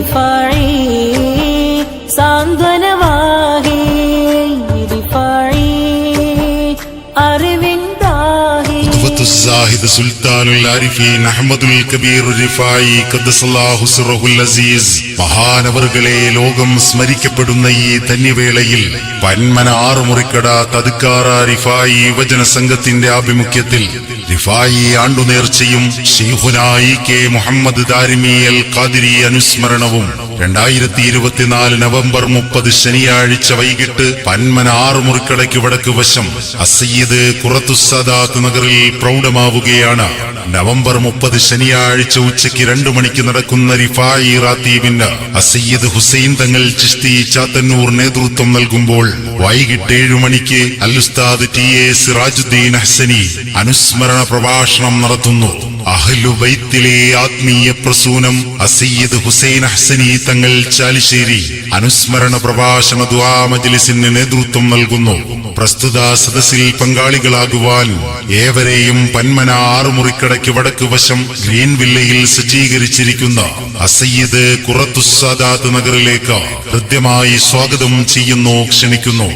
റിഫാഴി സാന്ത്വനവാഹി റിഫാഴി അറിവിന്ദാഹി സാഹിദ് സുൽത്താനുൽ ആരിഫീൻ അഹമ്മദുൽ കബീർ റിഫായി ഖദ്ദസല്ലാഹു സിറഹുൽ അസീസ്. മഹാനവറുകളെ ലോകം സ്മരിക്കപ്പെടുന്ന ഈ ധന്യവേളയിൽ പന്മന ആറുമുറിക്കട തതുക്കാറ റിഫായി യുവജന സംഘത്തിന്റെ ആഭിമുഖ്യത്തിൽ റിഫായി ആണ്ടുനേർച്ചയും ഷെയ്ഹുനായി കെ മുഹമ്മദ് ദാരിമി അൽ ഖാദിരി അനുസ്മരണവും. രണ്ടായിരത്തി ഇരുപത്തിനാല് നവംബർ മുപ്പത് ശനിയാഴ്ച വൈകിട്ട് പന്മന ആറുമുറിക്കടയ്ക്ക് വടക്ക് വശം അസയ്യിദ് കുറത്തുസദാത്ത് നഗറിൽ പ്രൗഢമാവുകയാണ്. നവംബർ മുപ്പത് ശനിയാഴ്ച ഉച്ചയ്ക്ക് രണ്ടു മണിക്ക് നടക്കുന്ന റിഫായി റാത്തീബിന് അസയ്യിദ് ഹുസൈൻ തങ്ങൾ ചിസ്തി ചാത്തന്നൂർ നേതൃത്വം നൽകുമ്പോൾ വൈകിട്ട് ഏഴു മണിക്ക് അൽ ഉസ്താദ് ടി എ സിറാജുദ്ദീൻ ഹസനി അനുസ്മരണ പ്രഭാഷണം നടത്തുന്നു. അഹ്ലുബൈത്തിലെ ആത്മീയ പ്രസൂനം അസയ്യദ് ഹുസൈൻ അഹ്സനി തങ്ങൾ ചാലിശ്ശേരി അനുസ്മരണ പ്രഭാഷണ ദ്വാ മജ്ലിസിന് നേതൃത്വം നൽകുന്നു. പ്രസ്തുത സദസ്സിൽ പങ്കാളികളാകുവാൻ ഏവരെയും പന്മന ആറുമുറിക്കടയ്ക്ക് വടക്ക് വശം ഗ്രീൻ വില്ലയിൽ സജ്ജീകരിച്ചിരിക്കുന്ന അസയ്യദ് കുറത്തുസാദാത്ത് നഗറിലേക്ക് ഹൃദ്യമായി സ്വാഗതം ചെയ്യുന്നു ക്ഷണിക്കുന്നു.